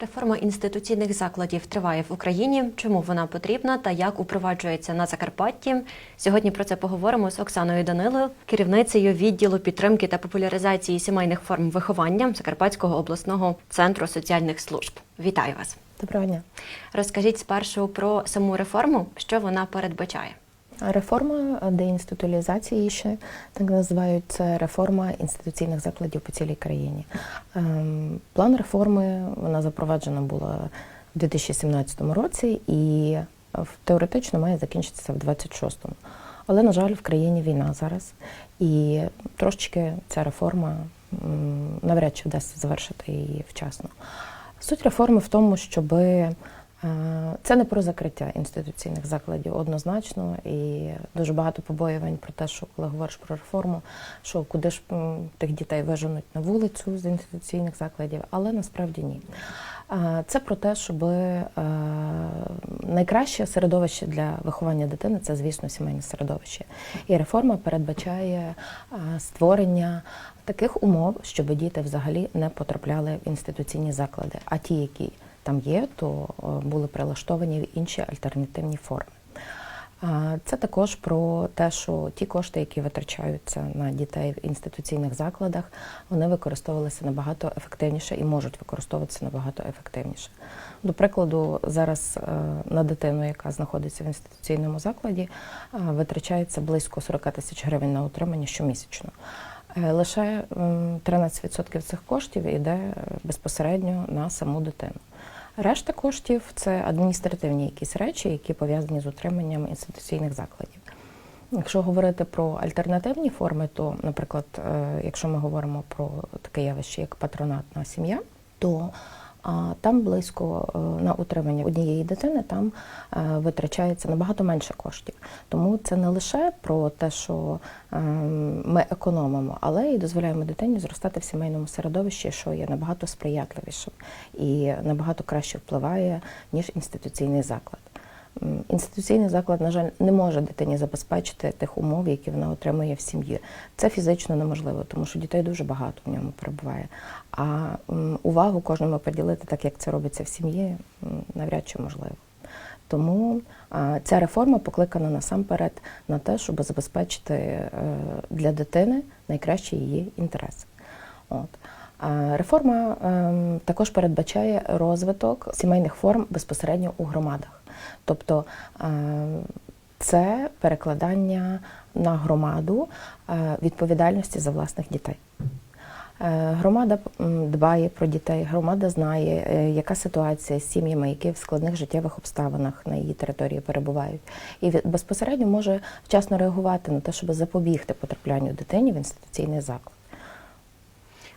Реформа інституційних закладів триває в Україні. Чому вона потрібна та як упроваджується на Закарпатті? Сьогодні про це поговоримо з Оксаною Данилою, керівницею відділу підтримки та популяризації сімейних форм виховання Закарпатського обласного центру соціальних служб. Вітаю вас! Доброго дня. Розкажіть спершу про саму реформу, що вона передбачає. Реформа деінституалізації ще так називають це реформа інституційних закладів по цілій країні. Ем, План реформи вона запроваджена була в 2017 році і е, теоретично має закінчитися в 26-му. Але, на жаль, в країні війна зараз, і трошечки ця реформа навряд чи вдасться завершити її вчасно. Суть реформи в тому, щоб це не про закриття інституційних закладів однозначно, і дуже багато побоювань про те, що коли говориш про реформу, що куди ж тих дітей виженуть на вулицю з інституційних закладів, але насправді ні. Це про те, щоб е, найкраще середовище для виховання дитини це, звісно, сімейне середовище. І реформа передбачає е, створення таких умов, щоб діти взагалі не потрапляли в інституційні заклади, а ті, які там є, то е, були прилаштовані інші альтернативні форми. Це також про те, що ті кошти, які витрачаються на дітей в інституційних закладах, вони використовувалися набагато ефективніше і можуть використовуватися набагато ефективніше. До прикладу, зараз е, на дитину, яка знаходиться в інституційному закладі, е, витрачається близько 40 тисяч гривень на утримання щомісячно. Лише 13% цих коштів йде безпосередньо на саму дитину. Решта коштів це адміністративні якісь речі, які пов'язані з утриманням інституційних закладів. Якщо говорити про альтернативні форми, то, наприклад, е, якщо ми говоримо про таке явище, як патронатна сім'я, то а, там близько е, на утримання однієї дитини там е, витрачається набагато менше коштів. Тому це не лише про те, що е, ми економимо, але і дозволяємо дитині зростати в сімейному середовищі, що є набагато сприятливішим і набагато краще впливає, ніж інституційний заклад. Інституційний заклад, на жаль, не може дитині забезпечити тих умов, які вона отримує в сім'ї. Це фізично неможливо, тому що дітей дуже багато в ньому перебуває. А увагу кожному поділити, так як це робиться в сім'ї, навряд чи можливо. Тому ця реформа покликана насамперед на те, щоб забезпечити е, для дитини найкращі її інтереси. От. Реформа ем, також передбачає розвиток сімейних форм безпосередньо у громадах. Тобто ем, це перекладання на громаду е, відповідальності за власних дітей. Е, Громада дбає про дітей, громада знає, е, яка ситуація з сім'ями, які в складних життєвих обставинах на її території перебувають, і безпосередньо може вчасно реагувати на те, щоб запобігти потраплянню дитині в інституційний заклад.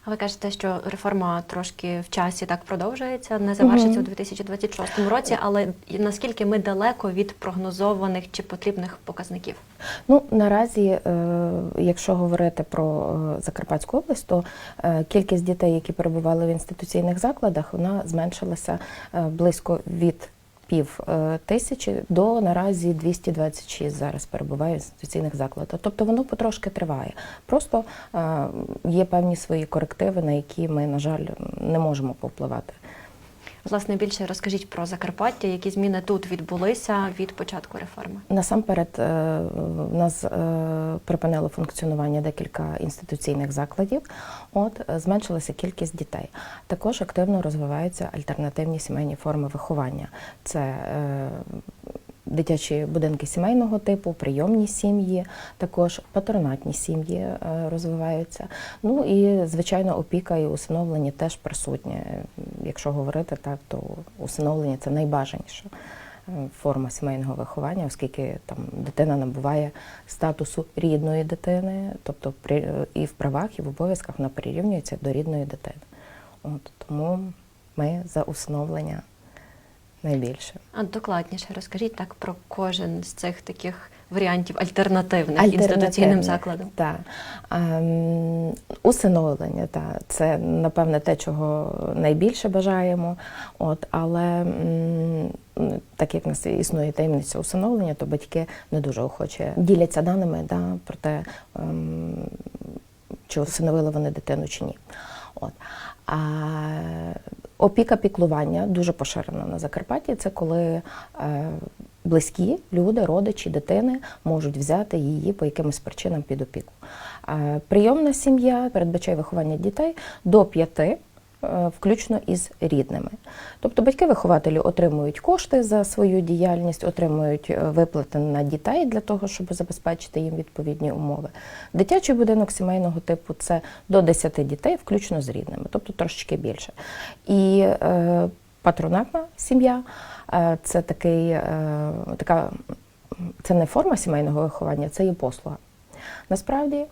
А ви кажете, що реформа трошки в часі так продовжується, не завершиться у 2026 році, але наскільки ми далеко від прогнозованих чи потрібних показників? Ну наразі, е, якщо говорити про е, Закарпатську область, то е, кількість дітей, які перебували в інституційних закладах, вона зменшилася близько від пів е, тисячі до наразі 226 зараз перебуває в інституційних закладах. Тобто воно потрошки триває. Просто е, є певні свої корективи, на які ми, на жаль, не можемо повпливати. Власне, більше розкажіть про Закарпаття, які зміни тут відбулися від початку реформи. Насамперед, е, в нас е, припинило функціонування декілька інституційних закладів. От е, зменшилася кількість дітей. Також активно розвиваються альтернативні сімейні форми виховання. Це Дитячі будинки сімейного типу, прийомні сім'ї, також патронатні сім'ї е, розвиваються. Ну і звичайно, опіка і усиновлення теж присутнє. Якщо говорити так, то усиновлення це найбажаніша е, форма сімейного виховання, оскільки там дитина набуває статусу рідної дитини, тобто при і в правах, і в обов'язках вона прирівнюється до рідної дитини. От тому ми за усиновлення найбільше. А докладніше розкажіть так про кожен з цих таких варіантів альтернативних інституційним закладам. Так. Ем, усиновлення, так. Це, напевне, те, чого найбільше бажаємо. От, але м, так як в нас існує таємниця усиновлення, то батьки не дуже охоче діляться даними да, про те, ем, чи усиновили вони дитину чи ні. От. А Опіка піклування дуже поширена на Закарпатті. Це коли е, близькі люди, родичі, дитини можуть взяти її по якимось причинам під опіку. Е, прийомна сім'я передбачає виховання дітей до п'яти. Е, Включно із рідними, тобто батьки-вихователі отримують кошти за свою діяльність, отримують е, виплати на дітей для того, щоб забезпечити їм відповідні умови. Дитячий будинок сімейного типу це до 10 дітей, включно з рідними, тобто трошечки більше. І е, патронатна сім'я е, це такий, е, така, це не форма сімейного виховання, це є послуга. Насправді,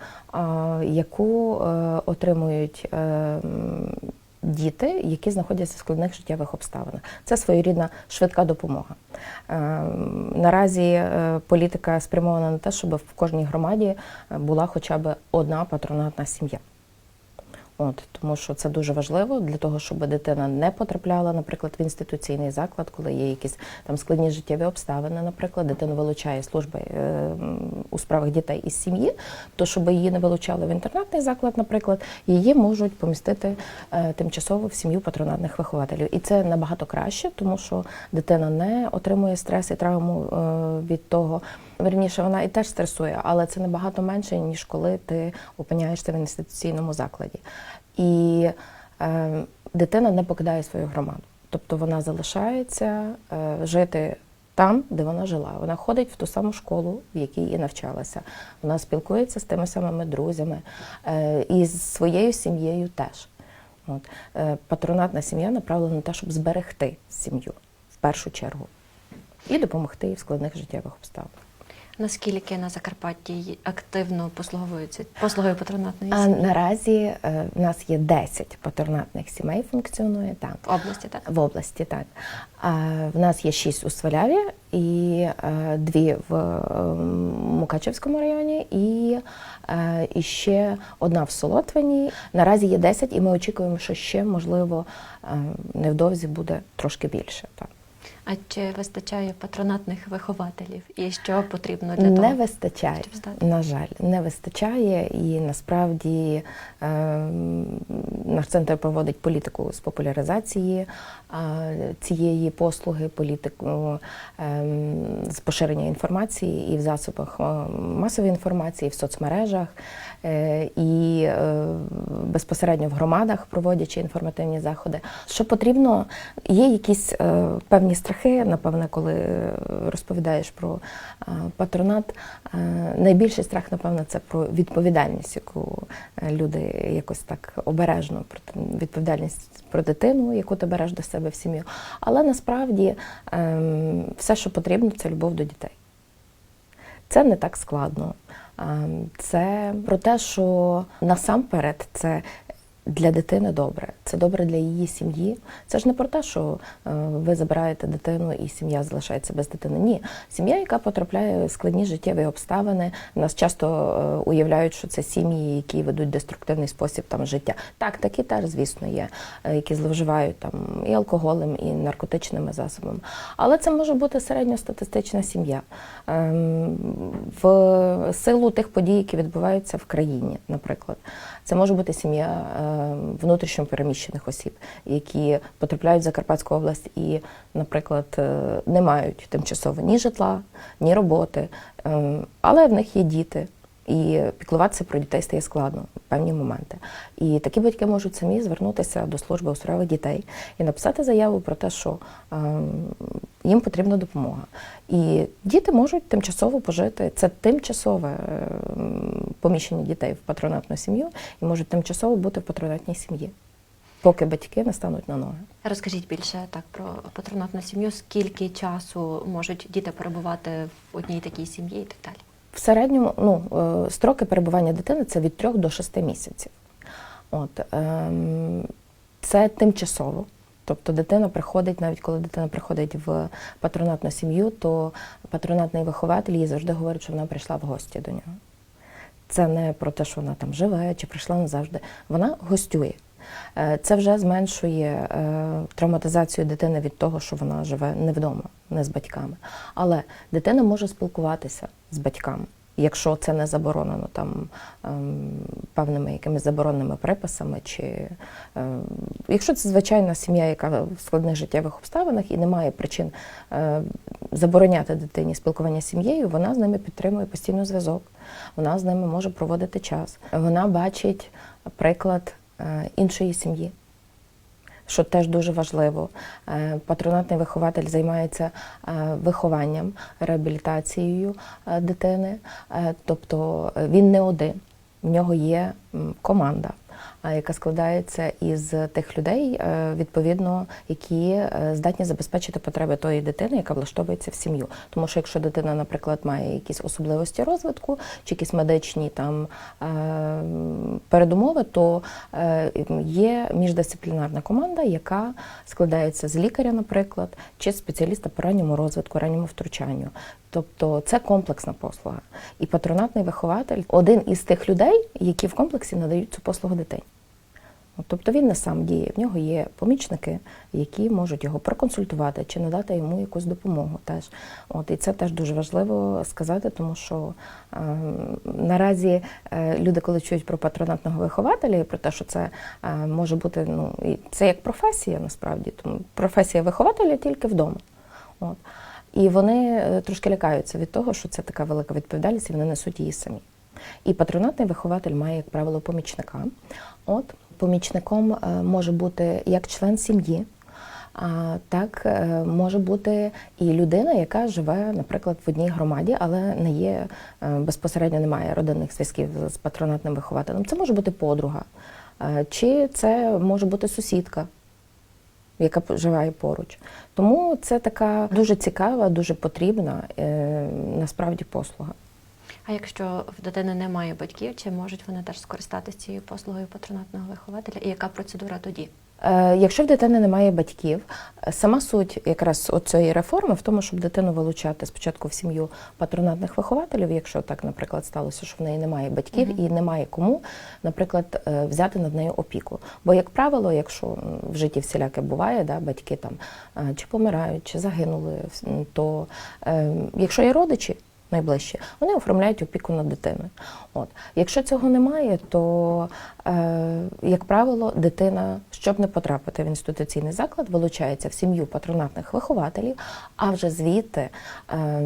яку е, отримують діти, які знаходяться в складних життєвих обставинах. Це своєрідна швидка допомога. Е, Наразі е, політика спрямована на те, щоб в кожній громаді е, була хоча б одна патронатна сім'я. От, тому що це дуже важливо для того, щоб дитина не потрапляла, наприклад, в інституційний заклад, коли є якісь там складні життєві обставини, наприклад, дитину вилучає служба е, у справах дітей із сім'ї, то щоб її не вилучали в інтернатний заклад, наприклад, її можуть помістити е, тимчасово в сім'ю патронатних вихователів. І це набагато краще, тому що дитина не отримує стрес і травму е, від того. Верніше, вона і теж стресує, але це набагато менше, ніж коли ти опиняєшся в інституційному закладі. І е, дитина не покидає свою громаду. Тобто вона залишається е, жити там, де вона жила. Вона ходить в ту саму школу, в якій і навчалася. Вона спілкується з тими самими друзями е, і з своєю сім'єю теж. От. Е, патронатна сім'я направлена на те, щоб зберегти сім'ю в першу чергу і допомогти їй в складних життєвих обставинах. Наскільки на Закарпатті активно послуговуються послугою патронатної сім'ї? наразі е, в нас є 10 патронатних сімей функціонує так. в області, так? В області, так. А в нас є 6 у Сваляві і е, дві в е, Мукачевському районі, і, е, і ще одна в Солотвині. Наразі є 10, і ми очікуємо, що ще, можливо, е, невдовзі буде трошки більше. Так. А чи вистачає патронатних вихователів? І що потрібно для того? Не вистачає, щоб стати? на жаль, не вистачає, і насправді е, наш центр проводить політику з популяризації е, цієї послуги, політику е, з поширення інформації і в засобах е, масової інформації, в соцмережах, е, і е, безпосередньо в громадах, проводячи інформативні заходи. Що потрібно, є якісь е, певні страхи, напевне, коли е, розповідаєш про е, патронат. Е, Найбільший страх, напевно, це про відповідальність, яку люди якось так обережно про відповідальність про дитину, яку ти береш до себе в сім'ю. Але насправді ем, все, що потрібно, це любов до дітей. Це не так складно. Ем, Це про те, що насамперед це для дитини добре, це добре для її сім'ї. Це ж не про те, що е, ви забираєте дитину і сім'я залишається без дитини. Ні, сім'я, яка потрапляє в складні життєві обставини, нас часто е, уявляють, що це сім'ї, які ведуть деструктивний спосіб там життя. Так, такі теж, звісно, є, е, які зловживають там і алкоголем, і наркотичними засобами. Але це може бути середньостатистична сім'я. Ем, В силу тих подій, які відбуваються в країні, наприклад. Це може бути сім'я е, внутрішньо переміщених осіб, які потрапляють в Закарпатську область і, наприклад, е, не мають тимчасово ні житла, ні роботи, е, але в них є діти. І піклуватися про дітей стає складно в певні моменти. І такі батьки можуть самі звернутися до служби у справах дітей і написати заяву про те, що ем, їм потрібна допомога. І діти можуть тимчасово пожити. Це тимчасове ем, поміщення дітей в патронатну сім'ю і можуть тимчасово бути в патронатній сім'ї, поки батьки не стануть на ноги. Розкажіть більше так про патронатну сім'ю. Скільки часу можуть діти перебувати в одній такій сім'ї і так далі? В середньому ну, е, строки перебування дитини це від 3 до 6 місяців. От, ем, це тимчасово. Тобто дитина приходить, навіть коли дитина приходить в патронатну сім'ю, то патронатний вихователь їй завжди говорить, що вона прийшла в гості до нього. Це не про те, що вона там живе чи прийшла назавжди. Вона гостює. Е, Це вже зменшує е, травматизацію дитини від того, що вона живе не вдома, не з батьками. Але дитина може спілкуватися з батьками. якщо це не заборонено там ем, певними якимись забороненими приписами, чи ем, якщо це звичайна сім'я, яка в складних життєвих обставинах і немає причин е, забороняти дитині спілкування з сім'єю, вона з ними підтримує постійно зв'язок, вона з ними може проводити час. Вона бачить приклад іншої сім'ї що теж дуже важливо. Е, Патронатний вихователь займається е, вихованням, реабілітацією е, дитини, Е, тобто е, він не один, в нього є команда. Яка складається із тих людей, е, відповідно, які е, здатні забезпечити потреби тої дитини, яка влаштовується в сім'ю. Тому що якщо дитина, наприклад, має якісь особливості розвитку чи якісь медичні там е, передумови, то є міждисциплінарна команда, яка складається з лікаря, наприклад, чи спеціаліста по ранньому розвитку, ранньому втручанню. Тобто це комплексна послуга. І патронатний вихователь один із тих людей, які в комплексі надають цю послугу дитині. Тобто він не сам діє, в нього є помічники, які можуть його проконсультувати чи надати йому якусь допомогу. Теж. От, і це теж дуже важливо сказати, тому що е, наразі е, люди, коли чують про патронатного вихователя і про те, що це е, може бути, ну, і це як професія насправді, тому професія вихователя тільки вдома. От. І вони е, трошки лякаються від того, що це така велика відповідальність, і вони несуть її самі. І патронатний вихователь має, як правило, помічника. От помічником е, може бути як член сім'ї, а так е, може бути і людина, яка живе, наприклад, в одній громаді, але не є е, безпосередньо немає родинних зв'язків з патронатним вихователем. Це може бути подруга, чи це може бути сусідка, яка живе поруч. Тому це така дуже цікава, дуже потрібна насправді послуга. А якщо в дитини немає батьків, чи можуть вони теж скористатися цією послугою патронатного вихователя? І яка процедура тоді? Е, Якщо в дитини немає батьків, е, сама суть якраз цієї реформи в тому, щоб дитину вилучати спочатку в сім'ю патронатних вихователів, якщо так, наприклад, сталося, що в неї немає батьків Мгм. і немає кому, наприклад, е, взяти над нею опіку. Бо, як правило, якщо в житті всіляке буває, да, батьки там чи помирають, чи загинули, то е, якщо є родичі. Найближчі, вони оформляють опіку над дитиною. От. Якщо цього немає, то, е, як правило, дитина, щоб не потрапити в інституційний заклад, вилучається в сім'ю патронатних вихователів, а вже звідти, е,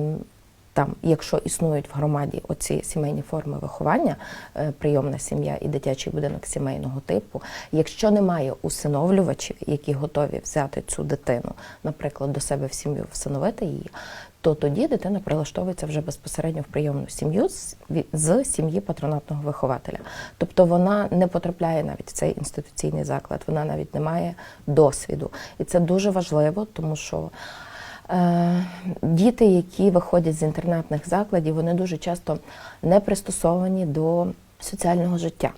там, якщо існують в громаді оці сімейні форми виховання, е, прийомна сім'я і дитячий будинок сімейного типу, якщо немає усиновлювачів, які готові взяти цю дитину, наприклад, до себе в сім'ю, всиновити її, то тоді дитина прилаштовується вже безпосередньо в прийомну сім'ю з, сім'ї патронатного вихователя. Тобто вона не потрапляє навіть в цей інституційний заклад, вона навіть не має досвіду. І це дуже важливо, тому що е, діти, які виходять з інтернатних закладів, вони дуже часто не пристосовані до соціального життя.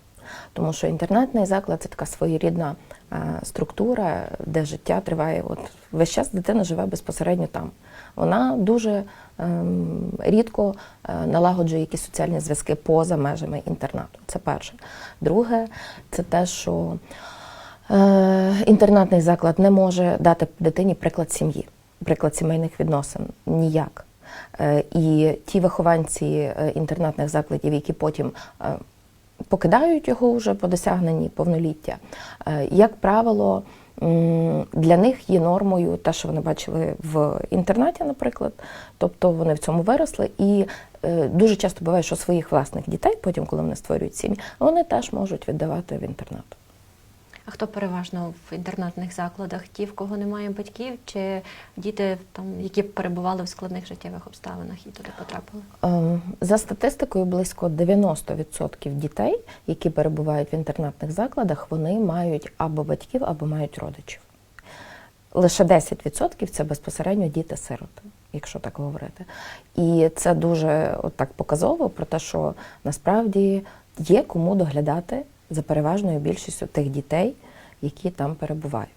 Тому що інтернатний заклад це така своєрідна е, структура, де життя триває. От весь час дитина живе безпосередньо там. Вона дуже ем, рідко е, налагоджує якісь соціальні зв'язки поза межами інтернату. Це перше. Друге, це те, що е, інтернатний заклад не може дати дитині приклад сім'ї, приклад сімейних відносин ніяк. Е, І ті вихованці інтернатних закладів, які потім покидають його вже по досягненні повноліття, як правило, для них є нормою те, що вони бачили в інтернаті, наприклад. Тобто вони в цьому виросли, і е, дуже часто буває, що своїх власних дітей, потім, коли вони створюють сім'ї, вони теж можуть віддавати в інтернат. А хто переважно в інтернатних закладах? Ті, в кого немає батьків, чи діти, там, які перебували в складних життєвих обставинах і туди потрапили? Ем, За статистикою, близько 90% дітей, які перебувають в інтернатних закладах, вони мають або батьків, або мають родичів. Лише 10% це безпосередньо діти-сироти, якщо так говорити. І це дуже от так показово про те, що насправді є кому доглядати за переважною більшістю тих дітей, які там перебувають.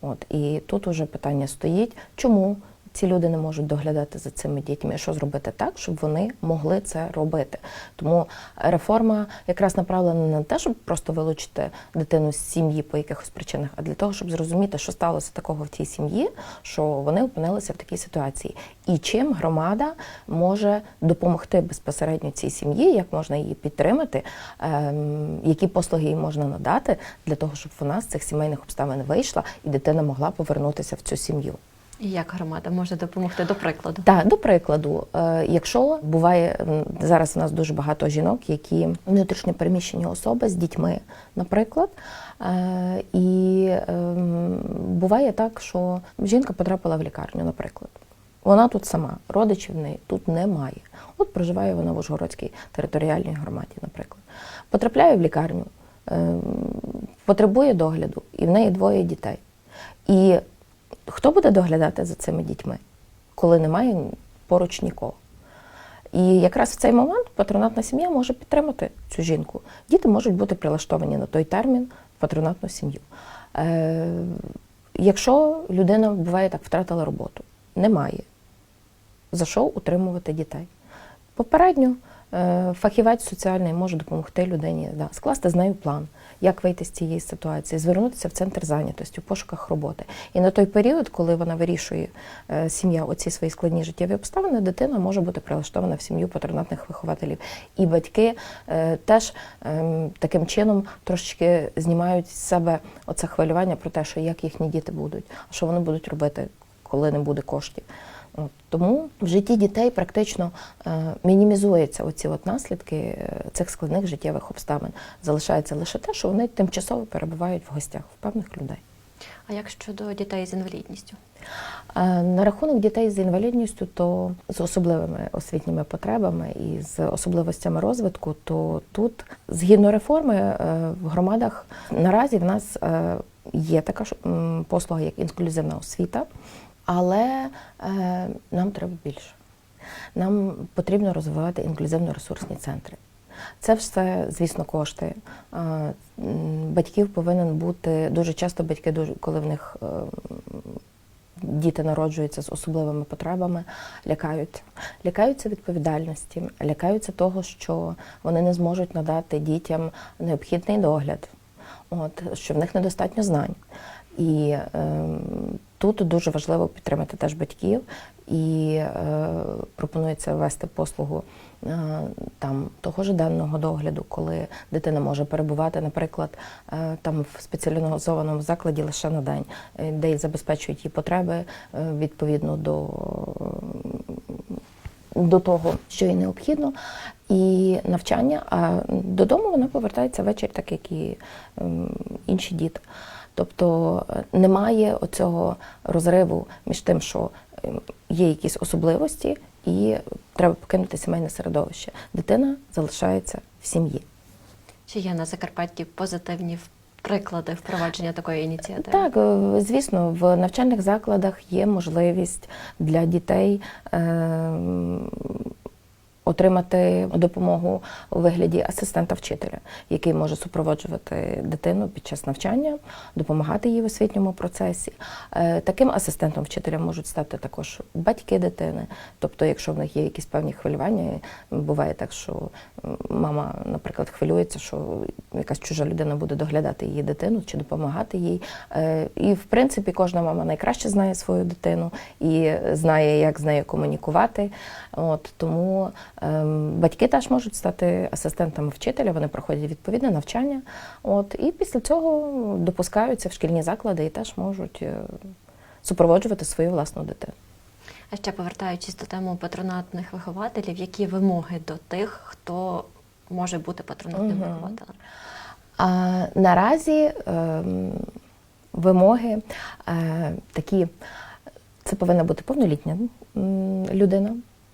От і тут уже питання стоїть, чому ці люди не можуть доглядати за цими дітьми. Що зробити так, щоб вони могли це робити? Тому реформа якраз направлена не на те, щоб просто вилучити дитину з сім'ї по якихось причинах, а для того, щоб зрозуміти, що сталося такого в тій сім'ї, що вони опинилися в такій ситуації, і чим громада може допомогти безпосередньо цій сім'ї, як можна її підтримати, ем, які послуги їй можна надати для того, щоб вона з цих сімейних обставин вийшла і дитина могла повернутися в цю сім'ю. І як громада може допомогти до прикладу? Так, до прикладу, е, якщо буває зараз у нас дуже багато жінок, які внутрішньо переміщені особи з дітьми, наприклад. Е, І ем, буває так, що жінка потрапила в лікарню, наприклад. Вона тут сама, родичів в неї тут немає. От проживає вона в Ужгородській територіальній громаді, наприклад. Потрапляє в лікарню, ем, потребує догляду, і в неї двоє дітей. І хто буде доглядати за цими дітьми, коли немає поруч нікого? І якраз в цей момент патронатна сім'я може підтримати цю жінку. Діти можуть бути прилаштовані на той термін в патронатну сім'ю. Е, якщо людина буває так, втратила роботу, немає за що утримувати дітей. Попередньо фахівець соціальний може допомогти людині да, скласти з нею план, як вийти з цієї ситуації, звернутися в центр зайнятості, в пошуках роботи. І на той період, коли вона вирішує е, сім'я оці свої складні життєві обставини, дитина може бути прилаштована в сім'ю патронатних вихователів. І батьки е, теж е, таким чином трошечки знімають з себе оце хвилювання про те, що як їхні діти будуть, а що вони будуть робити, коли не буде коштів. Тому в житті дітей практично е, мінімізуються оці от наслідки е, цих складних життєвих обставин. Залишається лише те, що вони тимчасово перебувають в гостях в певних людей. А як щодо дітей з інвалідністю? Е, На рахунок дітей з інвалідністю, то з особливими освітніми потребами і з особливостями розвитку, то тут, згідно реформи, в громадах наразі в нас є така ж, послуга, як інклюзивна освіта, але е, нам треба більше. Нам потрібно розвивати інклюзивно-ресурсні центри. Це все, звісно, кошти. Е, Батьків повинен бути дуже часто батьки, коли в них е, діти народжуються з особливими потребами, лякаються. Лякаються відповідальності, лякаються того, що вони не зможуть надати дітям необхідний догляд, от, що в них недостатньо знань. І е, тут дуже важливо підтримати теж батьків, і е, пропонується ввести послугу е, там того ж денного догляду, коли дитина може перебувати, наприклад, е, там в спеціалізованому закладі лише на день, де й забезпечують її потреби відповідно до, до того, що їй необхідно, і навчання. А додому вона повертається ввечері, так як і ем, інші діти. Тобто е, немає оцього розриву між тим, що ем, є якісь особливості, і треба покинути сімейне середовище. Дитина залишається в сім'ї. Чи є на Закарпатті позитивні приклади впровадження такої ініціативи? Так, е, звісно, в навчальних закладах є можливість для дітей. ем, Отримати допомогу у вигляді асистента вчителя, який може супроводжувати дитину під час навчання, допомагати їй в освітньому процесі. Е, Таким асистентом вчителя можуть стати також батьки дитини. Тобто, якщо в них є якісь певні хвилювання, буває так, що мама, наприклад, хвилюється, що якась чужа людина буде доглядати її дитину чи допомагати їй. Е, І в принципі кожна мама найкраще знає свою дитину і знає, як з нею комунікувати. От тому батьки теж можуть стати асистентами вчителя, вони проходять відповідне навчання. От і після цього допускаються в шкільні заклади і теж можуть е, супроводжувати свою власну дитину. А ще повертаючись до теми патронатних вихователів, які вимоги до тих, хто може бути патронатним Мгм. вихователем? А наразі ем, вимоги е, такі, це повинна бути повнолітня людина,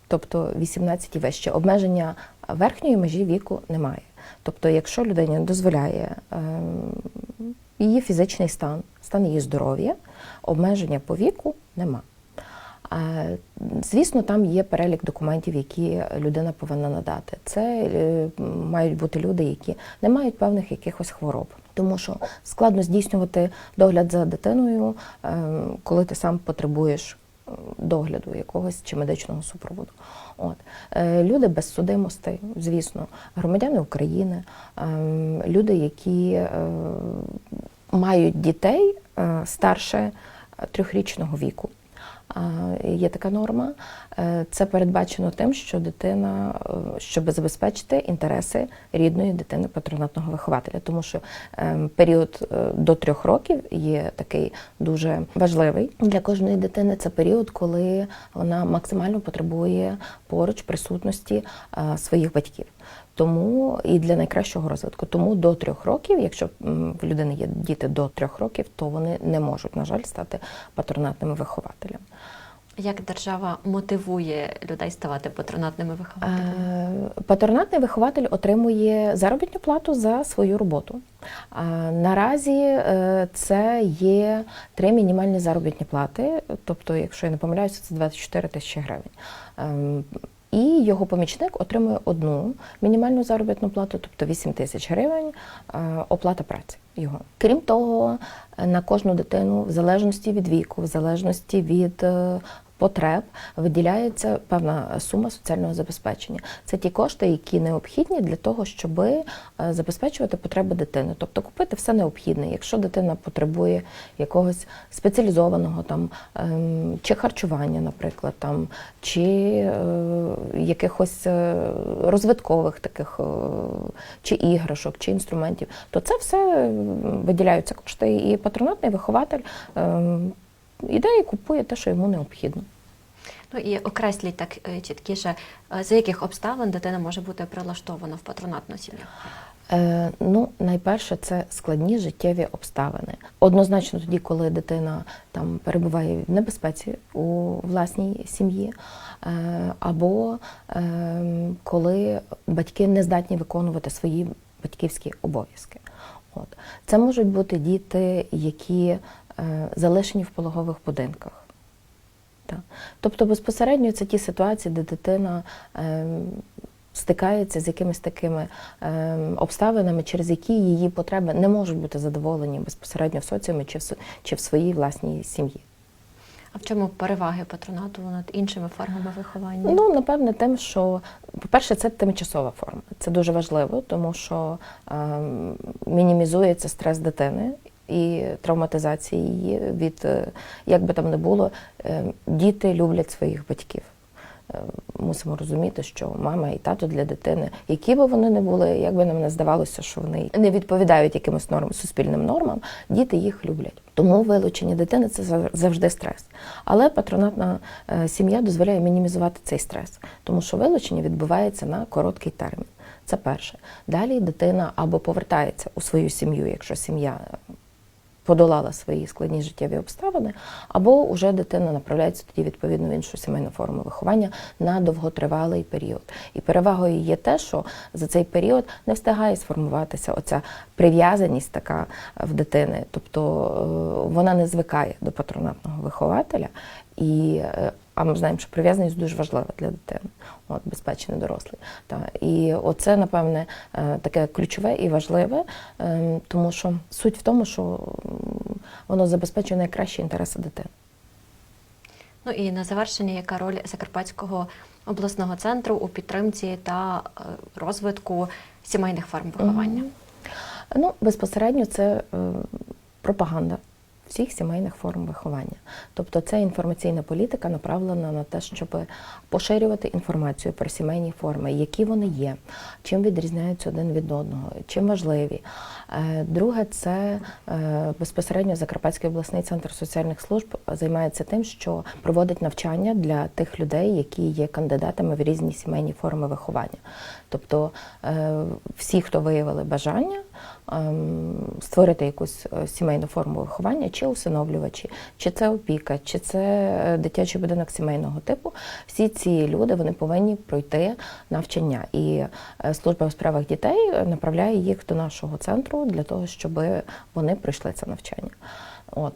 тобто 18 і вище. Обмеження верхньої межі віку немає. Тобто, якщо людині дозволяє ем, її фізичний стан, стан її здоров'я, обмеження по віку нема. Звісно, там є перелік документів, які людина повинна надати. Це е, мають бути люди, які не мають певних якихось хвороб. Тому що складно здійснювати догляд за дитиною, е, коли ти сам потребуєш догляду якогось чи медичного супроводу. От. Е, Люди без судимостей, звісно, громадяни України, ем, люди, які е, мають дітей е, старше трьохрічного віку. Є така норма. Е, Це передбачено тим, що дитина, е, щоб забезпечити інтереси рідної дитини патронатного вихователя, тому що ем, період е, до трьох років є такий дуже важливий для кожної дитини. Це період, коли вона максимально потребує поруч присутності своїх батьків. Тому і для найкращого розвитку. Тому до трьох років, якщо в людини є діти до трьох років, то вони не можуть, на жаль, стати патронатними вихователями. Як держава мотивує людей ставати патронатними вихователями? Е, Патронатний вихователь отримує заробітну плату за свою роботу. Наразі е, це є три мінімальні заробітні плати, тобто, якщо я не помиляюся, це 24 тисячі гривень. Ем, І його помічник отримує одну мінімальну заробітну плату, тобто 8 тисяч гривень е, оплата праці його. Крім того, на кожну дитину, в залежності від віку, в залежності від потреб, виділяється певна сума соціального забезпечення. Це ті кошти, які необхідні для того, щоб забезпечувати потреби дитини, тобто купити все необхідне. Якщо дитина потребує якогось спеціалізованого там ем, чи харчування, наприклад, там чи е, якихось е, розвиткових таких е, чи іграшок, чи інструментів, то це все виділяються кошти, і патронатний вихователь ем, іде і купує те, що йому необхідно. Ну і окресліть так е, чіткіше, за яких обставин дитина може бути прилаштована в патронатну сім'ю. Е, ну, найперше, це складні життєві обставини. Однозначно, тоді, коли дитина там перебуває в небезпеці у власній сім'ї, е, або е, коли батьки не здатні виконувати свої батьківські обов'язки. От. Це можуть бути діти, які залишені в пологових будинках. Так. Тобто безпосередньо це ті ситуації, де дитина ем, стикається з якимись такими ем, обставинами, через які її потреби не можуть бути задоволені безпосередньо в соціумі чи в, чи в своїй власній сім'ї. А в чому переваги патронату над іншими формами виховання? Ну, напевне, тим, що, по-перше, це тимчасова форма. Це дуже важливо, тому що ем, мінімізується стрес дитини і травматизація її від, е, як би там не було, е, діти люблять своїх батьків. Е, Мусимо розуміти, що мама і тато для дитини, які би вони не були, як би нам не здавалося, що вони не відповідають якимось нормам, суспільним нормам, діти їх люблять. Тому вилучення дитини це зав- завжди стрес. Але патронатна сім'я дозволяє мінімізувати цей стрес, тому що вилучення відбувається на короткий термін. Це перше. Далі дитина або повертається у свою сім'ю, якщо сім'я подолала свої складні життєві обставини, або вже дитина направляється тоді відповідно в іншу сімейну форму виховання на довготривалий період. І перевагою є те, що за цей період не встигає сформуватися оця прив'язаність така в дитини, тобто е, вона не звикає до патронатного вихователя. І, е, а ми знаємо, що прив'язаність дуже важлива для дитини, от безпечний дорослий. Та. І оце, напевне, е, таке ключове і важливе, ем, тому що суть в тому, що воно забезпечує найкращі інтереси дитини. Ну і на завершення, яка роль Закарпатського обласного центру у підтримці та е, розвитку сімейних форм виховання? Мгм. Ну, безпосередньо це е, пропаганда всіх сімейних форм виховання. Тобто це інформаційна політика направлена на те, щоб поширювати інформацію про сімейні форми, які вони є, чим відрізняються один від одного, чим важливі. Е, Друге, це е, безпосередньо Закарпатський обласний центр соціальних служб займається тим, що проводить навчання для тих людей, які є кандидатами в різні сімейні форми виховання. Тобто е, всі, хто виявили бажання ем, створити якусь е, сімейну форму виховання, чи усиновлювачі, чи це опіка, чи це е, дитячий будинок сімейного типу, всі ці люди вони повинні пройти навчання. І служба у справах дітей направляє їх до нашого центру для того, щоб вони пройшли це навчання. От.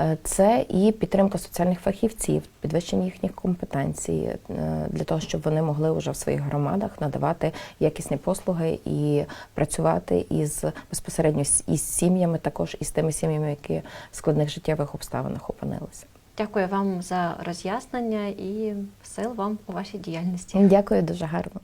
Е, Це і підтримка соціальних фахівців, підвищення їхніх компетенцій е, для того, щоб вони могли вже в своїх громадах надавати якісні послуги і працювати із безпосередньо із сім'ями, також із тими сім'ями, які в складних життєвих обставинах опинилися. Дякую вам за роз'яснення і сил вам у вашій діяльності. Дякую дуже гарно.